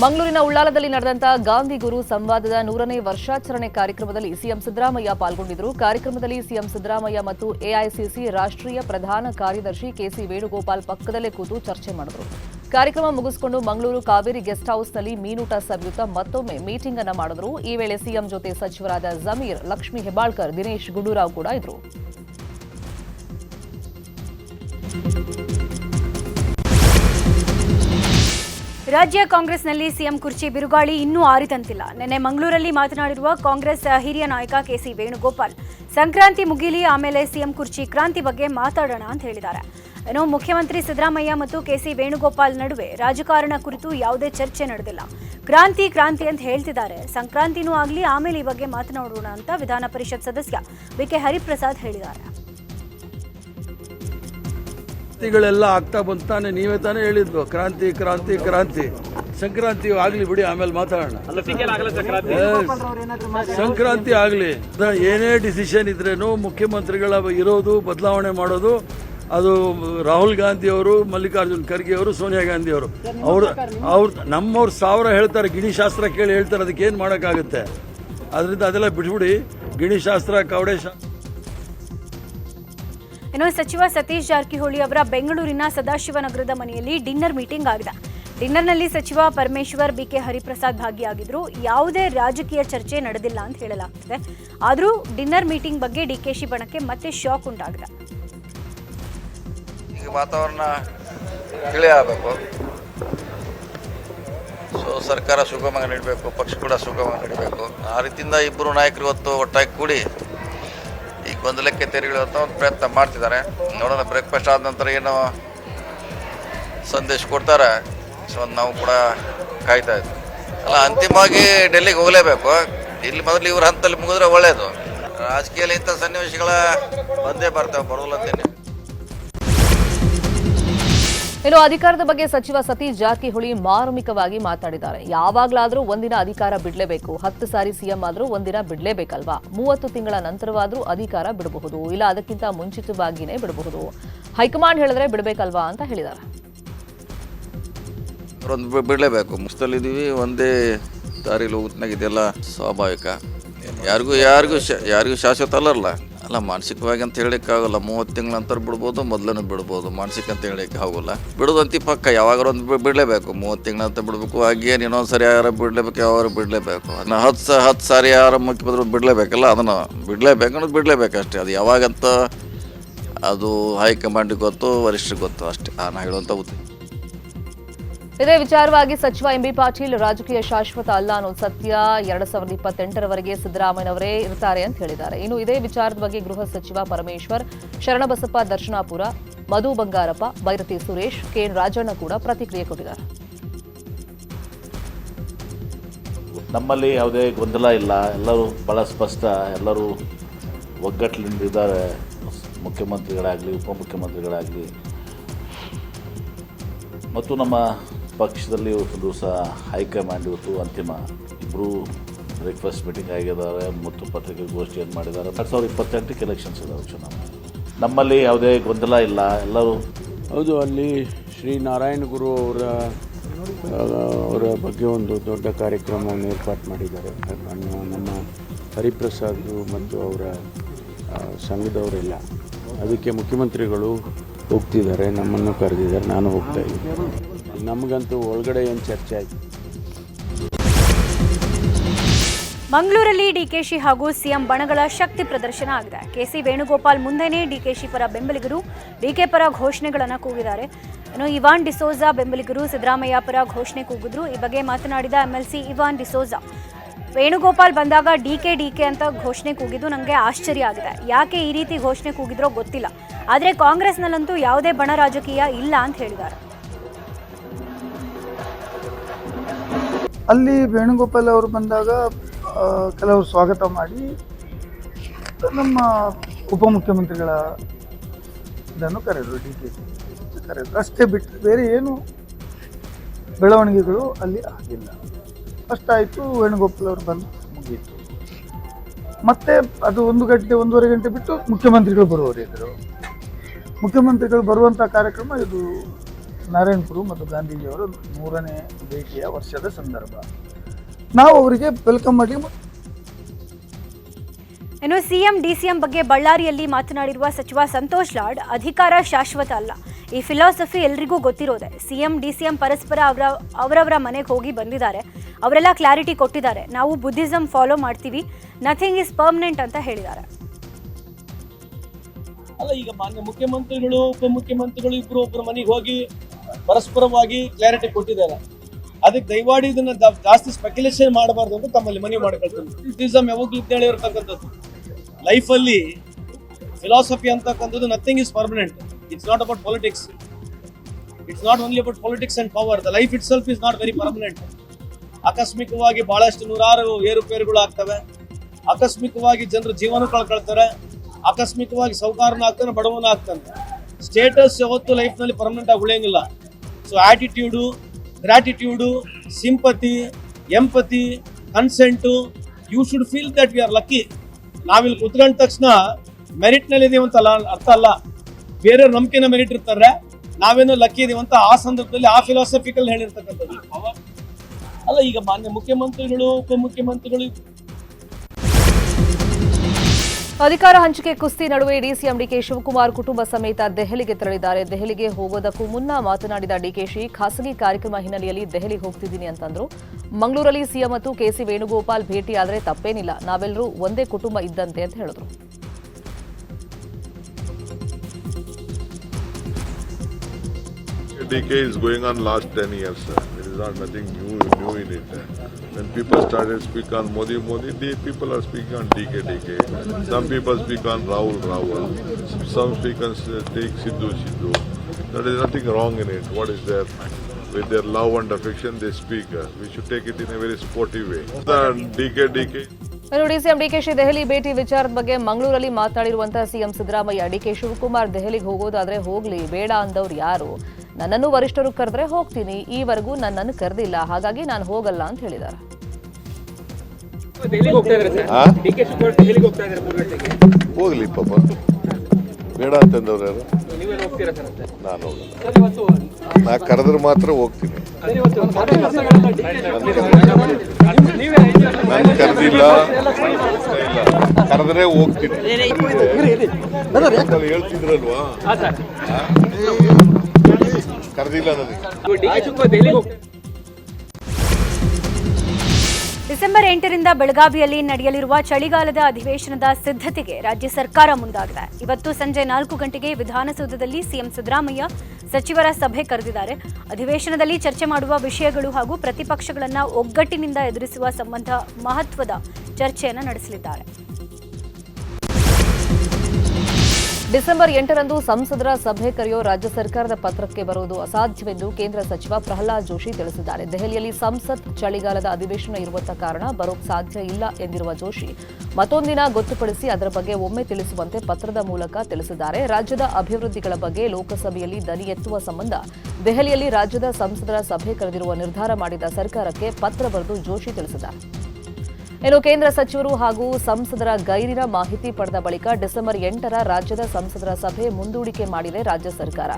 ಮಂಗಳೂರಿನ ಉಳ್ಳಾಲದಲ್ಲಿ ನಡೆದಂತ ಗಾಂಧಿ ಗುರು ಸಂವಾದದ ನೂರನೇ ವರ್ಷಾಚರಣೆ ಕಾರ್ಯಕ್ರಮದಲ್ಲಿ ಸಿಎಂ ಸಿದ್ದರಾಮಯ್ಯ ಪಾಲ್ಗೊಂಡಿದ್ದರು. ಕಾರ್ಯಕ್ರಮದಲ್ಲಿ ಸಿಎಂ ಸಿದ್ದರಾಮಯ್ಯ ಮತ್ತು ಎಐಸಿಸಿ ರಾಷ್ಟ್ರೀಯ ಪ್ರಧಾನ ಕಾರ್ಯದರ್ಶಿ ಕೆಸಿ ವೇಣುಗೋಪಾಲ್ ಪಕ್ಕದಲ್ಲೇ ಕೂತು ಚರ್ಚೆ ಮಾಡಿದರು. ಕಾರ್ಯಕ್ರಮ ಮುಗಿಸಿಕೊಂಡು ಮಂಗಳೂರು ಕಾವೇರಿ ಗೆಸ್ಟ್ ಹೌಸ್ನಲ್ಲಿ ಮೀನೂಟ ಸವಿಯುತ್ತಾ ಮತ್ತೊಮ್ಮೆ ಮೀಟಿಂಗ್ ಅನ್ನು ಮಾಡಿದರು. ಈ ವೇಳೆ ಸಿಎಂ ಜೊತೆ ಸಚಿವರಾದ ಜಮೀರ್, ಲಕ್ಷ್ಮೀ ಹೆಬ್ಬಾಳ್ಕರ್, ದಿನೇಶ್ ಗುಂಡೂರಾವ್ ಕೂಡ ಇದ್ರು. ರಾಜ್ಯ ಕಾಂಗ್ರೆಸ್ನಲ್ಲಿ ಸಿಎಂ ಕುರ್ಚಿ ಬಿರುಗಾಳಿ ಇನ್ನೂ ಆರಿತಂತಿಲ್ಲ ನಿನ್ನೆ ಮಂಗಳೂರಲ್ಲಿ ಮಾತನಾಡಿರುವ ಕಾಂಗ್ರೆಸ್ ಹಿರಿಯ ನಾಯಕ ಕೆಸಿ ವೇಣುಗೋಪಾಲ್. ಸಂಕ್ರಾಂತಿ ಮುಗಿಲಿ, ಆಮೇಲೆ ಸಿಎಂ ಕುರ್ಚಿ ಕ್ರಾಂತಿ ಬಗ್ಗೆ ಮಾತಾಡೋಣ ಅಂತ ಹೇಳಿದ್ದಾರೆ. ಇನ್ನು ಮುಖ್ಯಮಂತ್ರಿ ಸಿದ್ದರಾಮಯ್ಯ ಮತ್ತು ಕೆಸಿ ವೇಣುಗೋಪಾಲ್ ನಡುವೆ ರಾಜಕಾರಣ ಕುರಿತು ಯಾವುದೇ ಚರ್ಚೆ ನಡೆದಿಲ್ಲ. ಕ್ರಾಂತಿ ಕ್ರಾಂತಿ ಅಂತ ಹೇಳ್ತಿದ್ದಾರೆ. ಸಂಕ್ರಾಂತಿನೂ ಆಗಲಿ, ಆಮೇಲೆ ಈ ಬಗ್ಗೆ ಮಾತನಾಡೋಣ ಅಂತ ವಿಧಾನ ಪರಿಷತ್ ಸದಸ್ಯ ಬಿಕೆ ಹರಿಪ್ರಸಾದ್ ಹೇಳಿದ್ದಾರೆ. ಕ್ರಾಂತಿಗಳೆಲ್ಲ ಆಗ್ತಾ ಬಂತಾನೆ ತಾನೆ ನೀವೇ ತಾನೇ ಹೇಳಿದ್ವು ಕ್ರಾಂತಿ ಕ್ರಾಂತಿ ಕ್ರಾಂತಿ. ಸಂಕ್ರಾಂತಿ ಆಗಲಿ ಬಿಡಿ ಆಮೇಲೆ ಮಾತಾಡೋಣ. ಸಂಕ್ರಾಂತಿ? ಆಗಲಿ. ಏನೇ ಡಿಸಿಷನ್ ಇದ್ರೇನು ಮುಖ್ಯಮಂತ್ರಿಗಳ ಇರೋದು ಬದಲಾವಣೆ ಮಾಡೋದು ಅದು ರಾಹುಲ್ ಗಾಂಧಿ ಅವರು ಮಲ್ಲಿಕಾರ್ಜುನ್ ಖರ್ಗೆ ಅವರು ಸೋನಿಯಾ ಗಾಂಧಿ ಅವರು. ಅವ್ರು ಅವ್ರು ನಮ್ಮವ್ರು ಸಾವಿರ ಹೇಳ್ತಾರೆ ಗಿಣಿಶಾಸ್ತ್ರ ಕೇಳಿ ಹೇಳ್ತಾರೆ ಅದಕ್ಕೆ ಏನು ಮಾಡೋಕ್ಕಾಗುತ್ತೆ? ಅದರಿಂದ ಅದೆಲ್ಲ ಬಿಟ್ಬಿಡಿ. ಗಿಣಿಶಾಸ್ತ್ರ ಕವಡೆ ಶಾ ಇನ್ನು ಸಚಿವ ಸತೀಶ್ ಜಾರಕಿಹೊಳಿ ಅವರ ಬೆಂಗಳೂರಿನ ಸದಾಶಿವನಗರದ ಮನೆಯಲ್ಲಿ ಡಿನ್ನರ್ ಮೀಟಿಂಗ್ ಆಗಿದೆ. ಡಿನ್ನರ್ನಲ್ಲಿ ಸಚಿವ ಪರಮೇಶ್ವರ್, ಬಿಕೆ ಹರಿಪ್ರಸಾದ್ ಭಾಗಿಯಾಗಿದ್ರು ಯಾವುದೇ ರಾಜಕೀಯ ಚರ್ಚೆ ನಡೆದಿಲ್ಲ ಅಂತ ಹೇಳಲಾಗ್ತಿದೆ. ಆದರೂ ಡಿನ್ನರ್ ಮೀಟಿಂಗ್ ಬಗ್ಗೆ ಡಿಕೆಶಿ ಬಣಕ್ಕೆ ಮತ್ತೆ ಶಾಕ್ ಉಂಟಾಗಿದೆ. ವಾತಾವರಣ ಆಗಬೇಕು. ಸೊ ಸರ್ಕಾರ ಸುಗಮವಾಗಿ ನಡೀಬೇಕು, ಪಕ್ಷ ಕೂಡ ಸುಗಮವಾಗಿ ನಡೀಬೇಕು. ಆ ರೀತಿಯಿಂದ ಇಬ್ಬರು ನಾಯಕರು ಇವತ್ತು ಒಟ್ಟಾಗಿ ಕೂಡಿ ಗೊಂದಲಕ್ಕೆ ತೆರೆಯುವಂಥ ಒಂದು ಪ್ರಯತ್ನ ಮಾಡ್ತಿದ್ದಾರೆ. ನೋಡೋಣ ಬ್ರೇಕ್ಫಾಸ್ಟ್ ಆದ ನಂತರ ಏನು ಸಂದೇಶ ಕೊಡ್ತಾರೆ. ಸೊ ನಾವು ಕೂಡ ಕಾಯ್ತಾ ಇದ್ವಿ. ಅಲ್ಲ, ಅಂತಿಮವಾಗಿ ಡೆಲ್ಲಿಗೆ ಹೋಗಲೇಬೇಕು. ಇಲ್ಲಿ ಮೊದಲು ಇವ್ರ ಹಂತಲ್ಲಿ ಮುಗಿದ್ರೆ ಒಳ್ಳೆಯದು ರಾಜಕೀಯದಲ್ಲಿ ಇಂಥ ಸನ್ನಿವೇಶಗಳ ಬಂದೇ ಬರ್ತವೆ ಬರೋಲ್ಲ ಅಂತೇನೆ ಇನ್ನು ಅಧಿಕಾರದ ಬಗ್ಗೆ ಸಚಿವ ಸತೀಶ್ ಜಾರಕಿಹೊಳಿ ಮಾರ್ಮಿಕವಾಗಿ ಮಾತಾಡಿದ್ದಾರೆ. ಯಾವಾಗಲಾದರೂ ಒಂದಿನ ಅಧಿಕಾರ ಬಿಡಲೇಬೇಕು. ಹತ್ತು ಸಾರಿ ಸಿಎಂ ಆದರೂ ಒಂದಿನ ಬಿಡಲೇಬೇಕಲ್ವಾ? ಮೂವತ್ತು ತಿಂಗಳ ನಂತರವಾದರೂ ಅಧಿಕಾರ ಬಿಡಬಹುದು. ಇಲ್ಲ, ಅದಕ್ಕಿಂತ ಮುಂಚಿತವಾಗಿಯೇ ಬಿಡಬಹುದು. ಹೈಕಮಾಂಡ್ ಹೇಳಿದ್ರೆ ಬಿಡಬೇಕಲ್ವಾ ಅಂತ ಹೇಳಿದ್ದಾರೆ. ಬಿಡಲೇಬೇಕು. ಮುಸ್ತಲಿದ್ದೀವಿ ಒಂದೇ ದಾರಿಲಿ ಇದೆಲ್ಲ ಸ್ವಾಭಾವಿಕ. ಯಾರಿಗೂ ಯಾರಿಗೂ ಯಾರಿಗೂ ಶಾಶ್ವತ ಅಲ್ಲಲ್ಲ ಅಲ್ಲ, ಮಾನಸಿಕವಾಗಿ ಅಂತ ಹೇಳಕ್ಕಾಗಲ್ಲ. ಮೂವತ್ತು ತಿಂಗಳ ನಂತರ ಬಿಡ್ಬೋದು, ಮೊದಲನೇ ಬಿಡ್ಬೋದು. ಮಾನಸಿಕ ಅಂತ ಹೇಳಲಿಕ್ಕೆ ಆಗೋಲ್ಲ. ಬಿಡೋದಂತಿ ಪಕ್ಕ, ಯಾವಾಗಾರ ಒಂದು ಬಿಡಲೇಬೇಕು. ಮೂವತ್ತು ತಿಂಗಳ ಅಂತ ಬಿಡಬೇಕು, ಹಾಗೇನು ಇನ್ನೊಂದು ಸರಿ ಯಾರು ಬಿಡಲೇಬೇಕು ಯಾವಾಗ ಬಿಡಲೇಬೇಕು. ಅದನ್ನ ಹತ್ತು ಸ ಹತ್ತು ಸಾರಿ ಯಾರು ಮುಖ್ಯಮಂತ್ರಿ ಬಿಡಲೇಬೇಕಲ್ಲ, ಅದನ್ನು ಬಿಡಲೇಬೇಕು ಅನ್ನೋದು ಬಿಡಲೇಬೇಕು ಅಷ್ಟೇ. ಅದು ಯಾವಾಗಂತ, ಅದು ಹೈಕಮಾಂಡಿಗೆ ಗೊತ್ತು, ವರಿಷ್ಠರಿಗೆ ಗೊತ್ತು ಅಷ್ಟೇ. ನಾನು ಹೇಳುವಂಥ ಉದ್ದೇಶ ಇದೇ ವಿಚಾರವಾಗಿ ಸಚಿವ ಎಂಬಿ ಪಾಟೀಲ್ ರಾಜಕೀಯ ಶಾಶ್ವತ ಅಲ್ಲ ಅನ್ನೋ ಸತ್ಯ. ಎರಡ್ ಸಾವಿರದ ಇಪ್ಪತ್ತೆಂಟರವರೆಗೆ ಸಿದ್ದರಾಮಯ್ಯನವರೇ ಇರ್ತಾರೆ ಅಂತ ಹೇಳಿದ್ದಾರೆ. ಇನ್ನು ಇದೇ ವಿಚಾರದ ಬಗ್ಗೆ ಗೃಹ ಸಚಿವ ಪರಮೇಶ್ವರ್, ಶರಣಬಸಪ್ಪ ದರ್ಶನಾಪುರ, ಮಧು ಬಂಗಾರಪ್ಪ ಬೈರತಿ ಸುರೇಶ್ ಕೆಎನ್ ರಾಜಣ್ಣ ಕೂಡ ಪ್ರತಿಕ್ರಿಯೆ ಕೊಟ್ಟಿದ್ದಾರೆ. ನಮ್ಮಲ್ಲಿ ಯಾವುದೇ ಗೊಂದಲ ಇಲ್ಲ. ಎಲ್ಲರೂ ಬಹಳ ಸ್ಪಷ್ಟ. ಎಲ್ಲರೂ ಒಗ್ಗಟ್ಟಿನಿಂದಿದ್ದಾರೆ ಮುಖ್ಯಮಂತ್ರಿಗಳಾಗಲಿ, ಉಪಮುಖ್ಯಮಂತ್ರಿಗಳಾಗಲಿ. ಮತ್ತು ನಮ್ಮ ಪಕ್ಷದಲ್ಲಿ ಇವತ್ತು ದಿವಸ ಹೈಕಮಾಂಡ್ ಇವತ್ತು ಅಂತಿಮ ಇಬ್ಬರು ಬ್ರೇಕ್ಫಾಸ್ಟ್ ಮೀಟಿಂಗ್ ಆಗಿದ್ದಾರೆ, ಮತ್ತು ಪತ್ರಿಕಾಗೋಷ್ಠಿಯನ್ನು ಮಾಡಿದ್ದಾರೆ. ಎರಡು ಸಾವಿರದ ಇಪ್ಪತ್ತೆಂಟಕ್ಕೆ ಎಲೆಕ್ಷನ್ಸ್ ಇದಾವೆ ಚುನಾವಣೆ. ನಮ್ಮಲ್ಲಿ ಯಾವುದೇ ಗೊಂದಲ ಇಲ್ಲ, ಎಲ್ಲರೂ ಹೌದು, ಅಲ್ಲಿ ಶ್ರೀ ನಾರಾಯಣ ಗುರು ಅವರ ಅವರ ಬಗ್ಗೆ ಒಂದು ದೊಡ್ಡ ಕಾರ್ಯಕ್ರಮವನ್ನು ಏರ್ಪಾಟ್ ಮಾಡಿದ್ದಾರೆ. ನಮ್ಮ ಹರಿಪ್ರಸಾದ್ ಮತ್ತು ಅವರ ಸಂಘದವರೆಲ್ಲ. ಅದಕ್ಕೆ ಮುಖ್ಯಮಂತ್ರಿಗಳು ಹೋಗ್ತಿದ್ದಾರೆ, ನಮ್ಮನ್ನು ಕರೆದಿದ್ದಾರೆ, ನಾನು ಹೋಗ್ತಾ ಇದ್ದೀನಿ. ನಮಗಂತೂ ಒಳಗಡೆ ಏನು ಚರ್ಚೆ ಆಯಿತು? ಮಂಗಳೂರಲ್ಲಿ ಡಿಕೆಶಿ ಹಾಗೂ ಸಿಎಂ ಬಣಗಳ ಶಕ್ತಿ ಪ್ರದರ್ಶನ ಆಗಿದೆ. ಕೆಸಿ ವೇಣುಗೋಪಾಲ್ ಮುಂದೆನೇ ಡಿಕೆಶಿ ಪರ ಬೆಂಬಲಿಗರು, ಡಿಕೆ ಪರ ಘೋಷಣೆಗಳನ್ನು ಕೂಗಿದ್ದಾರೆ. ಇನ್ನು ಇವಾನ್ ಡಿಸೋಜಾ ಬೆಂಬಲಿಗರು, ಸಿದ್ದರಾಮಯ್ಯ ಪರ ಘೋಷಣೆ ಕೂಗಿದ್ರು. ಈ ಬಗ್ಗೆ ಮಾತನಾಡಿದ ಎಂಎಲ್ಸಿ ಇವಾನ್ ಡಿಸೋಜಾ. ವೇಣುಗೋಪಾಲ್ ಬಂದಾಗ ಡಿಕೆ ಡಿಕೆ ಅಂತ ಘೋಷಣೆ ಕೂಗಿದ್ದು ನನಗೆ ಆಶ್ಚರ್ಯ ಆಗಿದೆ. ಯಾಕೆ ಈ ರೀತಿ ಘೋಷಣೆ ಕೂಗಿದ್ರೋ ಗೊತ್ತಿಲ್ಲ. ಆದರೆ ಕಾಂಗ್ರೆಸ್ನಲ್ಲಂತೂ ಯಾವುದೇ ಬಣ ರಾಜಕೀಯ ಇಲ್ಲ ಅಂತ ಹೇಳಿದ್ದಾರೆ. ಅಲ್ಲಿ ವೇಣುಗೋಪಾಲ್ ಅವರು ಬಂದಾಗ ಕೆಲವರು ಸ್ವಾಗತ ಮಾಡಿ, ನಮ್ಮ ಉಪಮುಖ್ಯಮಂತ್ರಿಗಳ ಇದನ್ನು ಕರೆದರು ಡಿ ಕೆ ಕರೆದರು. ಅಷ್ಟೇ ಬಿಟ್ಟು ಬೇರೆ ಏನು ಬೆಳವಣಿಗೆಗಳು ಅಲ್ಲಿ ಆಗಿಲ್ಲ. ಅಷ್ಟಾಯಿತು, ವೇಣುಗೋಪಾಲ್ ಅವರು ಬಂದು ಮುಗಿಯಿತು ಮತ್ತೆ ಅದು ಒಂದು ಗಂಟೆ, ಒಂದೂವರೆ ಗಂಟೆ ಬಿಟ್ಟು ಮುಖ್ಯಮಂತ್ರಿಗಳು ಬರುವವರಿದ್ದರು ಮುಖ್ಯಮಂತ್ರಿಗಳು ಬರುವಂಥ ಕಾರ್ಯಕ್ರಮ ಇದು ನಾರಾಯಣಪುರ ಮತ್ತು ಗಾಂಧೀಜಿಯವರ ಮೂರನೇ ಭೇಟಿಯ ವರ್ಷದ ಸಂದರ್ಭ. ನಾವು ಅವರಿಗೆ ವೆಲ್ಕಮ್ ಮಾಡಿ ಇನ್ನು ಸಿಎಂ ಡಿಸಿಎಂ ಬಗ್ಗೆ ಬಳ್ಳಾರಿಯಲ್ಲಿ ಮಾತನಾಡಿರುವ ಸಚಿವ ಸಂತೋಷ್ ಲಾಡ್ ಅಧಿಕಾರ ಶಾಶ್ವತ ಅಲ್ಲ. ಈ ಫಿಲಾಸಫಿ ಎಲ್ರಿಗೂ ಗೊತ್ತಿರೋದೆ. ಸಿಎಂ ಡಿಸಿಎಂ ಪರಸ್ಪರ ಅವರ ಅವರವರ ಮನೆಗೆ ಹೋಗಿ ಬಂದಿದ್ದಾರೆ. ಅವರೆಲ್ಲ ಕ್ಲಾರಿಟಿ ಕೊಟ್ಟಿದ್ದಾರೆ. ನಾವು ಬುದ್ಧಿಸಂ ಫಾಲೋ ಮಾಡ್ತೀವಿ. ನಥಿಂಗ್ ಇಸ್ ಪರ್ಮನೆಂಟ್ ಅಂತ ಹೇಳಿದ್ದಾರೆ. ಅಲ್ಲ ಈಗ ಮಾನ್ಯ ಮುಖ್ಯಮಂತ್ರಿಗಳು ಉಪಮುಖ್ಯಮಂತ್ರಿಗಳು ಇಬ್ರು ಒಬ್ಬರ ಮನೆಗೆ ಹೋಗಿ ಪರಸ್ಪರವಾಗಿ ಕ್ಲಾರಿಟಿ ಕೊಟ್ಟಿದ್ದಾರೆ. ಅದಕ್ಕೆ ದಯವಾಡಿ ಇದನ್ನ ಜಾಸ್ತಿ ಸ್ಪೆಕ್ಯುಲೇಷನ್ ಮಾಡಬಾರ್ದು ಅಂತ ತಮ್ಮಲ್ಲಿ ಮನವಿ ಮಾಡ್ಕೊಳ್ತೀನಿ. ಯಾವಾಗ್ಲೂ ಇರತಕ್ಕಂಥದ್ದು. ಲೈಫಲ್ಲಿ ಫಿಲಾಸಫಿ ಅಂತಕ್ಕಂಥದ್ದು nothing is permanent it's not about politics it's not only about politics and power the life itself is not very permanent ಆಕಸ್ಮಿಕವಾಗಿ ಬಹಳಷ್ಟು ನೂರಾರು ಏರುಪೇರುಗಳು ಆಗ್ತವೆ. ಆಕಸ್ಮಿಕವಾಗಿ ಜನರು ಜೀವನ ಕಳ್ಕೊಳ್ತಾರೆ. ಆಕಸ್ಮಿಕವಾಗಿ ಸೌಕಾರನ ಆಗ್ತಾನೆ, ಬಡವನ ಆಗ್ತಾನೆ. ಸ್ಟೇಟಸ್ ಯಾವತ್ತು ಲೈಫ್ನಲ್ಲಿ ಪರ್ಮನೆಂಟ್ ಆಗಿ ಉಳಿಯಂಗಿಲ್ಲ. So attitude gratitude sympathy empathy consent you should feel that we are lucky ನಾವಿಲ್ಲಿ ಕುತ್ಕೊಂಡ ತಕ್ಷಣ ಮೆರಿಟ್ನಲ್ಲಿ ಇದೀವಿ ಅಲ್ಲ ಅರ್ಥ ಅಲ್ಲ. ಬೇರೆಯವ್ರ ನಂಬಿಕೆನ ಮೆರಿಟ್ ಇರ್ತಾರೆ ನಾವೇನೋ ಲಕ್ಕಿ ಅಂತ ಆ ಸಂದರ್ಭದಲ್ಲಿ ಆ ಫಿಲಾಸಫಿಕಲ್ ಹೇಳಿರ್ತಕ್ಕಂಥದ್ದು. ಅಲ್ಲ, ಈಗ ಮಾನ್ಯ ಮುಖ್ಯಮಂತ್ರಿಗಳು, ಉಪಮುಖ್ಯಮಂತ್ರಿಗಳು ಅಧಿಕಾರ ಹಂಚಿಕೆ ಕುಸ್ತಿ ನಡುವೆ ಡಿಸಿಎಂ ಡಿಕೆ ಶಿವಕುಮಾರ್ ಕುಟುಂಬ ಸಮೇತ ದೆಹಲಿಗೆ ತೆರಳಿದ್ದಾರೆ ದೆಹಲಿಗೆ ಹೋಗೋದಕ್ಕೂ ಮುನ್ನ ಮಾತನಾಡಿದ ಡಿಕೆಶಿ ಖಾಸಗಿ ಕಾರ್ಯಕ್ರಮ ಹಿನ್ನೆಲೆಯಲ್ಲಿ ದೆಹಲಿ ಹೋಗ್ತಿದ್ದೀನಿ ಅಂತಂದ್ರು ಮಂಗಳೂರಲ್ಲಿ ಸಿಎಂ ಮತ್ತು ಕೆಸಿ ವೇಣುಗೋಪಾಲ್ ಭೇಟಿಯಾದರೆ ತಪ್ಪೇನಿಲ್ಲ ನಾವೆಲ್ಲರೂ ಒಂದೇ ಕುಟುಂಬ ಇದ್ದಂತೆ ಅಂತ ಹೇಳಿದ್ರು DK is going on last 10 years. Sir. Is not nothing nothing it. When people started speak on Modi Modi, the people are speaking on DK DK. Some people speak on Rahul Rahul. Some speak on uh, take Sidhu Sidhu. There is nothing wrong in it. What is there? With their love and affection, they speak. Uh, We should take it in a very sportive way. The DK DK. DCM DKShi Delhi ಭೇಟಿ ವಿಚಾರದ ಬಗ್ಗೆ ಮಂಗಳೂರಲ್ಲಿ ಮಾತನಾಡಿರುವಂತಹ CM Siddaramaiah DK Shivakumar ದೆಹಲಿಗೆ ಹೋಗೋದಾದ್ರೆ ಹೋಗ್ಲಿ ಬೇಡ ಅಂದವ್ರು ಯಾರು ನನ್ನನ್ನು ವರಿಷ್ಠರು ಕರೆದ್ರೆ ಹೋಗ್ತೀನಿ ಈವರೆಗೂ ನನ್ನನ್ನು ಕರೆದಿಲ್ಲ ಹಾಗಾಗಿ ನಾನು ಹೋಗಲ್ಲ ಅಂತ ಹೇಳಿದ್ದಾರೆ. ಹೋಗ್ಲಿ ಪಾಪ. ಬೇಡ ಅಂತಂದವ್ರು ಯಾರು? ನಾನು ಹೋಗಲ್ಲ. ನಾ ಕರೆದ್ರೆ ಮಾತ್ರ ಹೋಗ್ತೀನಿ. ನಾನು ಕರೆದಿಲ್ಲ. ಕರೆದ್ರೆ ಹೋಗ್ತೀನಿ. ಹೇಳ್ತಿದ್ರಲ್ವಾ? ಕರೆದಿಲ್ಲ ನನಗೆ ಡಿಸೆಂಬರ್ ಎಂಟರಿಂದ ಬೆಳಗಾವಿಯಲ್ಲಿ ನಡೆಯಲಿರುವ ಚಳಿಗಾಲದ ಅಧಿವೇಶನದ ಸಿದ್ಧತೆಗೆ ರಾಜ್ಯ ಸರ್ಕಾರ ಮುಂದಾಗಿದೆ. ಇವತ್ತು ಸಂಜೆ ನಾಲ್ಕು ಗಂಟೆಗೆ ವಿಧಾನಸೌಧದಲ್ಲಿ ಸಿಎಂ ಸಿದ್ದರಾಮಯ್ಯ ಸಚಿವರ ಸಭೆ ಕರೆದಿದ್ದಾರೆ. ಅಧಿವೇಶನದಲ್ಲಿ ಚರ್ಚೆ ಮಾಡುವ ವಿಷಯಗಳು ಹಾಗೂ ಪ್ರತಿಪಕ್ಷಗಳನ್ನು ಒಗ್ಗಟ್ಟಿನಿಂದ ಎದುರಿಸುವ ಸಂಬಂಧ ಮಹತ್ವದ ಚರ್ಚೆಯನ್ನು ನಡೆಸಲಿದ್ದಾರೆ. ಡಿಸೆಂಬರ್ ಎಂಟರಂದು ಸಂಸದರ ಸಭೆ ಕರೆಯೋ ರಾಜ್ಯ ಸರ್ಕಾರದ ಪತ್ರಕ್ಕೆ ಬರುವುದು ಅಸಾಧ್ಯವೆಂದು ಕೇಂದ್ರ ಸಚಿವ ಪ್ರಹ್ಲಾದ್ ಜೋಶಿ ತಿಳಿಸಿದ್ದಾರೆ. ದೆಹಲಿಯಲ್ಲಿ ಸಂಸತ್ ಚಳಿಗಾಲದ ಅಧಿವೇಶನ ಇರುವಂತ ಕಾರಣ ಬರೋಕ್ ಸಾಧ್ಯ ಇಲ್ಲ ಎಂದಿರುವ ಜೋಶಿ ಮತ್ತೊಂದಿನ ಗೊತ್ತುಪಡಿಸಿ ಅದರ ಬಗ್ಗೆ ಒಮ್ಮೆ ತಿಳಿಸುವಂತೆ ಪತ್ರದ ಮೂಲಕ ತಿಳಿಸಿದ್ದಾರೆ. ರಾಜ್ಯದ ಅಭಿವೃದ್ಧಿಗಳ ಬಗ್ಗೆ ಲೋಕಸಭೆಯಲ್ಲಿ ದನಿ ಎತ್ತುವ ಸಂಬಂಧ ದೆಹಲಿಯಲ್ಲಿ ರಾಜ್ಯದ ಸಂಸದರ ಸಭೆ ಕರೆದಿರುವ ನಿರ್ಧಾರ ಮಾಡಿದ ಸರ್ಕಾರಕ್ಕೆ ಪತ್ರ ಬರೆದು ಜೋಶಿ ತಿಳಿಸಿದ್ದಾರೆ. ಇನ್ನು ಕೇಂದ್ರ ಸಚಿವರು ಹಾಗೂ ಸಂಸದರ ಗೈರಿನ ಮಾಹಿತಿ ಪಡೆದ ಬಳಿಕ ಡಿಸೆಂಬರ್ ಎಂಟರ ರಾಜ್ಯದ ಸಂಸದರ ಸಭೆ ಮುಂದೂಡಿಕೆ ಮಾಡಿದೆ ರಾಜ್ಯ ಸರ್ಕಾರ.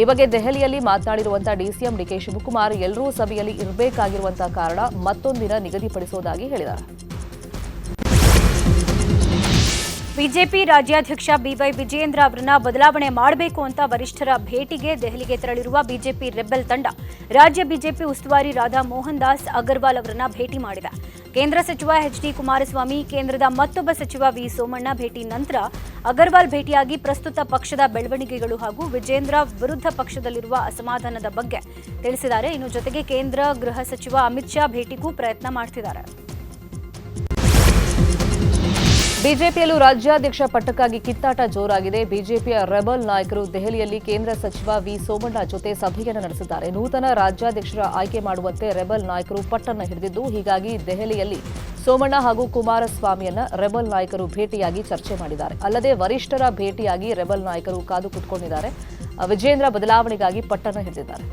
ಈ ಬಗ್ಗೆ ದೆಹಲಿಯಲ್ಲಿ ಮಾತನಾಡಿರುವಂತಹ ಡಿಸಿಎಂ ಡಿಕೆ ಶಿವಕುಮಾರ್, ಎಲ್ಲರೂ ಸಭೆಯಲ್ಲಿ ಇರಬೇಕಾಗಿರುವಂತಹ ಕಾರಣ ಮತ್ತೊಂದಿನ ನಿಗದಿಪಡಿಸುವುದಾಗಿ ಹೇಳಿದ್ದಾರೆ. ಬಿಜೆಪಿ ರಾಜ್ಯಾಧ್ಯಕ್ಷ ಬಿವೈ ವಿಜಯೇಂದ್ರ ಅವರನ್ನ ಬದಲಾವಣೆ ಮಾಡಬೇಕು ಅಂತ ವರಿಷ್ಠರ ಭೇಟಿಗೆ ದೆಹಲಿಗೆ ತೆರಳಿರುವ ಬಿಜೆಪಿ ರೆಬೆಲ್ ತಂಡ, ರಾಜ್ಯ ಬಿಜೆಪಿ ಉಸ್ತುವಾರಿ ರಾಧಾ ಮೋಹನ್ ದಾಸ್ ಅಗರ್ವಾಲ್ ಅವರನ್ನ ಭೇಟಿ ಮಾಡಿದೆ. ಕೇಂದ್ರ ಸಚಿವ ಎಚ್ ಡಿ ಕುಮಾರಸ್ವಾಮಿ, ಕೇಂದ್ರದ ಮತ್ತೊಬ್ಬ ಸಚಿವ ವಿ ಸೋಮಣ್ಣ ಭೇಟಿ ನಂತರ ಅಗರ್ವಾಲ್ ಭೇಟಿಯಾಗಿ ಪ್ರಸ್ತುತ ಪಕ್ಷದ ಬೆಳವಣಿಗೆಗಳು ಹಾಗೂ ವಿಜೇಂದ್ರ ವಿರುದ್ಧ ಪಕ್ಷದಲ್ಲಿರುವ ಅಸಮಾಧಾನದ ಬಗ್ಗೆ ತಿಳಿಸಿದ್ದಾರೆ. ಇನ್ನು ಜೊತೆಗೆ ಕೇಂದ್ರ ಗೃಹ ಸಚಿವ ಅಮಿತ್ ಶಾ ಭೇಟಿಗೂ ಪ್ರಯತ್ನ ಮಾಡ್ತಿದ್ದಾರೆ. ಬಿಜೆಪಿಯಲ್ಲೂ ರಾಜ್ಯಾಧ್ಯಕ್ಷ ಪಟ್ಟಕ್ಕಾಗಿ ಕಿತ್ತಾಟ ಜೋರಾಗಿದೆ. ಬಿಜೆಪಿಯ ರೆಬಲ್ ನಾಯಕರು ದೆಹಲಿಯಲ್ಲಿ ಕೇಂದ್ರ ಸಚಿವ ವಿ ಸೋಮಣ್ಣ ಜೊತೆ ಸಭೆಯನ್ನು ನಡೆಸಿದ್ದಾರೆ. ನೂತನ ರಾಜ್ಯಾಧ್ಯಕ್ಷರ ಆಯ್ಕೆ ಮಾಡುವಂತೆ ರೆಬಲ್ ನಾಯಕರು ಪಟ್ಟನ್ನು ಹಿಡಿದಿದ್ದು, ಹೀಗಾಗಿ ದೆಹಲಿಯಲ್ಲಿ ಸೋಮಣ್ಣ ಹಾಗೂ ಕುಮಾರಸ್ವಾಮಿಯನ್ನ ರೆಬಲ್ ನಾಯಕರು ಭೇಟಿಯಾಗಿ ಚರ್ಚೆ ಮಾಡಿದ್ದಾರೆ. ಅಲ್ಲದೆ ವರಿಷ್ಠರ ಭೇಟಿಯಾಗಿ ರೆಬಲ್ ನಾಯಕರು ಕಾದು ಕುತ್ಕೊಂಡಿದ್ದಾರೆ. ವಿಜೇಂದ್ರ ಬದಲಾವಣೆಗಾಗಿ ಪಟ್ಟನ್ನು ಹಿಡಿದಿದ್ದಾರೆ.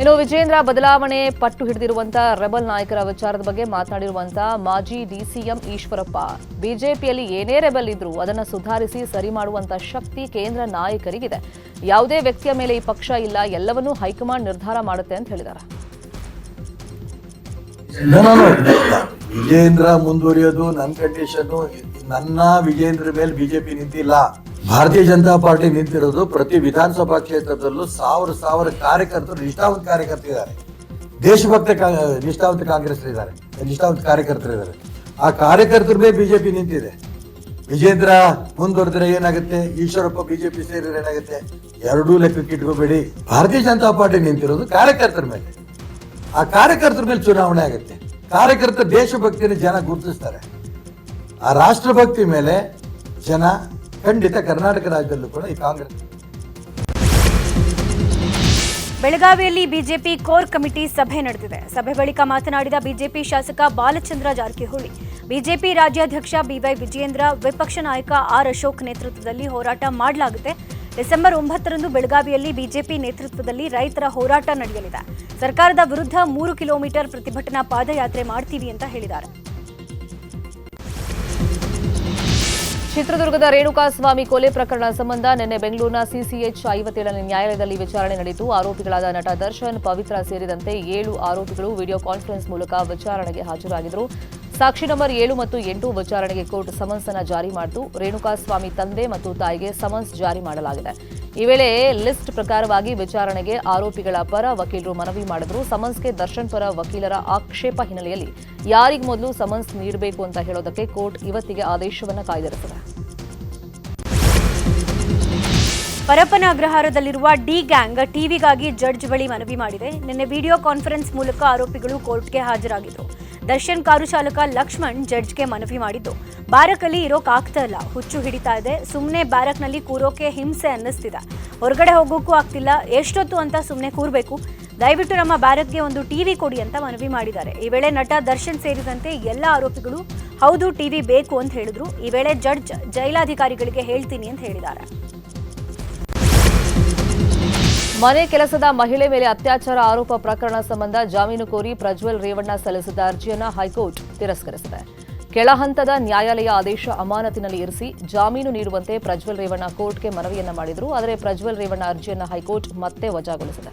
ಇನ್ನು ವಿಜೇಂದ್ರ ಬದಲಾವಣೆ ಪಟ್ಟು ಹಿಡಿದಿರುವಂತಹ ರೆಬಲ್ ನಾಯಕರ ವಿಚಾರದ ಬಗ್ಗೆ ಮಾತನಾಡಿರುವಂತಹ ಮಾಜಿ ಡಿಸಿಎಂ ಈಶ್ವರಪ್ಪ. ಬಿಜೆಪಿಯಲ್ಲಿ ಏನೇ ರೆಬಲ್ ಇದ್ರೂ ಅದನ್ನು ಸುಧಾರಿಸಿ ಸರಿ ಮಾಡುವಂತಹ ಶಕ್ತಿ ಕೇಂದ್ರ ನಾಯಕರಿಗಿದೆ. ಯಾವುದೇ ವ್ಯಕ್ತಿಯ ಮೇಲೆ ಈ ಪಕ್ಷ ಇಲ್ಲ, ಎಲ್ಲವನ್ನೂ ಹೈಕಮಾಂಡ್ ನಿರ್ಧಾರ ಮಾಡುತ್ತೆ ಅಂತ ಹೇಳಿದ್ದಾರೆ. ವಿಜೇಂದ್ರ ಮುಂದುವರಿಯೋದು, ನನ್ನ ಕಂಡೀಷನ್ ನನ್ನ ವಿಜೇಂದ್ರ ಮೇಲೆ ಬಿಜೆಪಿ ನಿಂತಿಲ್ಲ. ಭಾರತೀಯ ಜನತಾ ಪಾರ್ಟಿ ನಿಂತಿರೋದು ಪ್ರತಿ ವಿಧಾನಸಭಾ ಕ್ಷೇತ್ರದಲ್ಲೂ ಸಾವಿರ ಸಾವಿರ ಕಾರ್ಯಕರ್ತರು, ನಿಷ್ಠಾವಂತ ಕಾರ್ಯಕರ್ತರಿದ್ದಾರೆ ದೇಶಭಕ್ತ ನಿಷ್ಠಾವಂತ ಕಾಂಗ್ರೆಸ್ ಇದ್ದಾರೆ. ನಿಷ್ಠಾವಂತ ಕಾರ್ಯಕರ್ತರಿದ್ದಾರೆ ಆ ಕಾರ್ಯಕರ್ತರ ಮೇಲೆ ಬಿಜೆಪಿ ನಿಂತಿದೆ. ವಿಜೇಂದ್ರ ಮುಂದುವರೆದ್ರೆ ಏನಾಗುತ್ತೆ? ಈಶ್ವರಪ್ಪ ಬಿಜೆಪಿ ಸೇರಿದ್ರೆ ಏನಾಗುತ್ತೆ? ಎರಡೂ ಲೆಕ್ಕಕ್ಕೆ ಇಟ್ಕೋಬೇಡಿ. ಭಾರತೀಯ ಜನತಾ ಪಾರ್ಟಿ ನಿಂತಿರೋದು ಕಾರ್ಯಕರ್ತರ ಮೇಲೆ. ಆ ಕಾರ್ಯಕರ್ತರ ಮೇಲೆ ಚುನಾವಣೆ ಆಗುತ್ತೆ. ಕಾರ್ಯಕರ್ತ ದೇಶಭಕ್ತಿಯನ್ನು ಜನ ಗುರುತಿಸ್ತಾರೆ. ಆ ರಾಷ್ಟ್ರಭಕ್ತಿ ಮೇಲೆ ಜನ ಖಂಡಿತ ಕರ್ನಾಟಕ ರಾಜ್ಯದಲ್ಲೂ ಕೂಡ ಈ ಕಾಂಗ್ರೆಸ್ ಬೆಳಗಾವಿಯಲ್ಲಿ ಬಿಜೆಪಿ ಕೋರ್ ಕಮಿಟಿ ಸಭೆ ನಡೆದಿದೆ. ಸಭೆ ಬಳಿಕ ಮಾತನಾಡಿದ ಬಿಜೆಪಿ ಶಾಸಕ ಬಾಲಚಂದ್ರ ಜಾರಕಿಹೊಳಿ, ಬಿಜೆಪಿ ರಾಜ್ಯಾಧ್ಯಕ್ಷ ಬಿವೈ ವಿಜಯೇಂದ್ರ, ವಿಪಕ್ಷ ನಾಯಕ ಆರ್ ಅಶೋಕ್ ನೇತೃತ್ವದಲ್ಲಿ ಹೋರಾಟ ಮಾಡಲಾಗುತ್ತೆ. ಡಿಸೆಂಬರ್ ಒಂಬತ್ತರಂದು ಬೆಳಗಾವಿಯಲ್ಲಿ ಬಿಜೆಪಿ ನೇತೃತ್ವದಲ್ಲಿ ರೈತರ ಹೋರಾಟ ನಡೆಯಲಿದೆ. ಸರ್ಕಾರದ ವಿರುದ್ಧ ಮೂರು ಕಿಲೋಮೀಟರ್ ಪ್ರತಿಭಟನಾ ಪಾದಯಾತ್ರೆ ಮಾಡ್ತೀವಿ ಅಂತ ಹೇಳಿದ್ದಾರೆ. ಚಿತ್ರದುರ್ಗದ ರೇಣುಕಾಸ್ವಾಮಿ ಕೊಲೆ ಪ್ರಕರಣ ಸಂಬಂಧ ನಿನ್ನೆ ಬೆಂಗಳೂರಿನ ಸಿಸಿಎಚ್ ಐವತ್ತೇಳನೇ ನ್ಯಾಯಾಲಯದಲ್ಲಿ ವಿಚಾರಣೆ ನಡೆಯಿತು. ಆರೋಪಿಗಳಾದ ನಟ ದರ್ಶನ್, ಪವಿತ್ರ ಸೇರಿದಂತೆ ಏಳು ಆರೋಪಿಗಳು ವಿಡಿಯೋ ಕಾನ್ಫರೆನ್ಸ್ ಮೂಲಕ ವಿಚಾರಣೆಗೆ ಹಾಜರಾಗಿದ್ದರು. ಸಾಕ್ಷಿ ನಂಬರ್ ಏಳು ಮತ್ತು ಎಂಟು ವಿಚಾರಣೆಗೆ ಕೋರ್ಟ್ ಸಮನ್ಸ್ ಅನ್ನು ಜಾರಿ ಮಾಡಿತು ರೇಣುಕಾಸ್ವಾಮಿ ತಂದೆ ಮತ್ತು ತಾಯಿಗೆ ಸಮನ್ಸ್ ಜಾರಿ ಮಾಡಲಾಗಿದೆ. ಈ ವೇಳೆ ಲಿಸ್ಟ್ ಪ್ರಕಾರವಾಗಿ ವಿಚಾರಣೆಗೆ ಆರೋಪಿಗಳ ಪರ ವಕೀಲರು ಮನವಿ ಮಾಡಿದ್ರು. ಸಮನ್ಸ್ಗೆ ದರ್ಶನ್ ಪರ ವಕೀಲರ ಆಕ್ಷೇಪ ಹಿನ್ನೆಲೆಯಲ್ಲಿ ಯಾರಿಗೆ ಮೊದಲು ಸಮನ್ಸ್ ನೀಡಬೇಕು ಅಂತ ಹೇಳೋದಕ್ಕೆ ಕೋರ್ಟ್ ಇವತ್ತಿಗೆ ಆದೇಶವನ್ನು ಕಾಯ್ದಿರುತ್ತದೆ ಪರಪ್ಪನ ಅಗ್ರಹಾರದಲ್ಲಿರುವ ಡಿ ಗ್ಯಾಂಗ್ ಟಿವಿಗಾಗಿ ಜಡ್ಜ್ ಬಳಿ ಮನವಿ ಮಾಡಿದೆ. ನಿನ್ನೆ ವಿಡಿಯೋ ಕಾನ್ಫರೆನ್ಸ್ ಮೂಲಕ ಆರೋಪಿಗಳು ಕೋರ್ಟ್ಗೆ ಹಾಜರಾಗಿದ್ರು ದರ್ಶನ್ ಕಾರು ಚಾಲಕ ಲಕ್ಷ್ಮಣ್ ಜಡ್ಜ್ಗೆ ಮನವಿ ಮಾಡಿದ್ದು. ಬ್ಯಾರಕಲ್ಲಿ ಇರೋಕೆ ಆಗ್ತಾ ಇಲ್ಲ. ಹುಚ್ಚು ಹಿಡಿತಾ ಇದೆ. ಸುಮ್ಮನೆ ಬ್ಯಾರಕ್ನಲ್ಲಿ ಕೂರೋಕೆ ಹಿಂಸೆ ಅನ್ನಿಸ್ತಿದೆ. ಹೊರಗಡೆ ಹೋಗೋಕ್ಕೂ ಆಗ್ತಿಲ್ಲ. ಎಷ್ಟೊತ್ತು ಅಂತ ಸುಮ್ಮನೆ ಕೂರಬೇಕು. ದಯವಿಟ್ಟು ನಮ್ಮ ಬ್ಯಾರಕ್ಗೆ ಒಂದು ಟಿವಿ ಕೊಡಿ ಅಂತ ಮನವಿ ಮಾಡಿದ್ದಾರೆ. ಈ ವೇಳೆ ನಟ ದರ್ಶನ್ ಸೇರಿದಂತೆ ಎಲ್ಲ ಆರೋಪಿಗಳು, ಹೌದು ಟಿವಿ ಬೇಕು ಅಂತ ಹೇಳಿದ್ರು. ಈ ವೇಳೆ ಜಡ್ಜ್ ಜೈಲಾಧಿಕಾರಿಗಳಿಗೆ ಹೇಳ್ತೀನಿ ಅಂತ ಹೇಳಿದ್ದಾರೆ. ಮನೆ ಕೆಲಸದ ಮಹಿಳೆ ಮೇಲೆ ಅತ್ಯಾಚಾರ ಆರೋಪ ಪ್ರಕರಣ ಸಂಬಂಧ ಜಾಮೀನು ಕೋರಿ ಪ್ರಜ್ವಲ್ ರೇವಣ್ಣ ಸಲ್ಲಿಸಿದ ಅರ್ಜಿಯನ್ನು ಹೈಕೋರ್ಟ್ ತಿರಸ್ಕರಿಸಿದೆ. ಕೆಳಹಂತದ ನ್ಯಾಯಾಲಯ ಆದೇಶ ಅಮಾನತಿನಲ್ಲಿ ಇರಿಸಿ ಜಾಮೀನು ನೀಡುವಂತೆ ಪ್ರಜ್ವಲ್ ರೇವಣ್ಣ ಕೋರ್ಟ್ಗೆ ಮನವಿಯನ್ನ ಮಾಡಿದರು, ಆದರೆ ಪ್ರಜ್ವಲ್ ರೇವಣ್ಣ ಅರ್ಜಿಯನ್ನು ಹೈಕೋರ್ಟ್ ಮತ್ತೆ ವಜಾಗೊಳಿಸಿದೆ.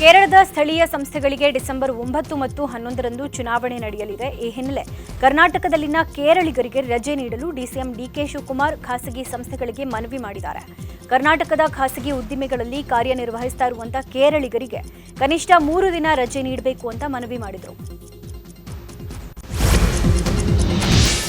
ಕೇರಳದ ಸ್ಥಳೀಯ ಸಂಸ್ಥೆಗಳಿಗೆ ಡಿಸೆಂಬರ್ ಒಂಬತ್ತು ಮತ್ತು ಹನ್ನೊಂದರಂದು ಚುನಾವಣೆ ನಡೆಯಲಿದೆ. ಈ ಹಿನ್ನೆಲೆ ಕರ್ನಾಟಕದಲ್ಲಿನ ಕೇರಳಿಗರಿಗೆ ರಜೆ ನೀಡಲು ಡಿಸಿಎಂ ಡಿಕೆ ಶಿವಕುಮಾರ್ ಖಾಸಗಿ ಸಂಸ್ಥೆಗಳಿಗೆ ಮನವಿ ಮಾಡಿದ್ದಾರೆ. ಕರ್ನಾಟಕದ ಖಾಸಗಿ ಉದ್ದಿಮೆಗಳಲ್ಲಿ ಕಾರ್ಯನಿರ್ವಹಿಸ್ತಾ ಇರುವಂತಹ ಕೇರಳಿಗರಿಗೆ ಕನಿಷ್ಠ ಮೂರು ದಿನ ರಜೆ ನೀಡಬೇಕು ಅಂತ ಮನವಿ ಮಾಡಿದರು.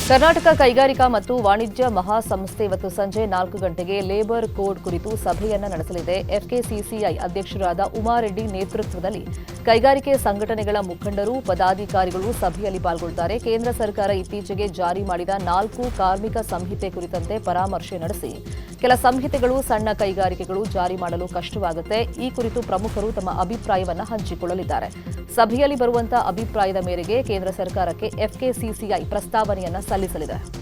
ಕರ್ನಾಟಕ ಕೈಗಾರಿಕಾ ಮತ್ತು ವಾಣಿಜ್ಯ ಮಹಾಸಂಸ್ಥೆ ಇವತ್ತು ಸಂಜೆ ನಾಲ್ಕು ಗಂಟೆಗೆ ಲೇಬರ್ ಕೋಡ್ ಕುರಿತು ಸಭೆಯನ್ನು ನಡೆಸಲಿದೆ. ಎಫ್ಕೆಸಿಸಿಐ ಅಧ್ಯಕ್ಷರಾದ ಉಮಾರೆಡ್ಡಿ ನೇತೃತ್ವದಲ್ಲಿ ಕೈಗಾರಿಕೆ ಸಂಘಟನೆಗಳ ಮುಖಂಡರು, ಪದಾಧಿಕಾರಿಗಳು ಸಭೆಯಲ್ಲಿ ಪಾಲ್ಗೊಳ್ಳುತ್ತಾರೆ ಕೇಂದ್ರ ಸರ್ಕಾರ ಇತ್ತೀಚೆಗೆ ಜಾರಿ ಮಾಡಿದ ನಾಲ್ಕು ಕಾರ್ಮಿಕ ಸಂಹಿತೆ ಕುರಿತಂತೆ ಪರಾಮರ್ಶೆ ನಡೆಸಿ ಕೆಲ ಸಂಹಿತೆಗಳು, ಸಣ್ಣ ಕೈಗಾರಿಕೆಗಳು ಜಾರಿ ಮಾಡಲು ಕಷ್ಟವಾಗುತ್ತೆ. ಈ ಕುರಿತು ಪ್ರಮುಖರು ತಮ್ಮ ಅಭಿಪ್ರಾಯವನ್ನು ಹಂಚಿಕೊಳ್ಳಲಿದ್ದಾರೆ. ಸಭೆಯಲ್ಲಿ ಬರುವಂತಹ ಅಭಿಪ್ರಾಯದ ಮೇರೆಗೆ ಕೇಂದ್ರ ಸರ್ಕಾರಕ್ಕೆ ಎಫ್ಕೆಸಿಸಿಐ ಪ್ರಸ್ತಾವನೆಯನ್ನ ಸಲ್ಲಿಸಲಿದೆ.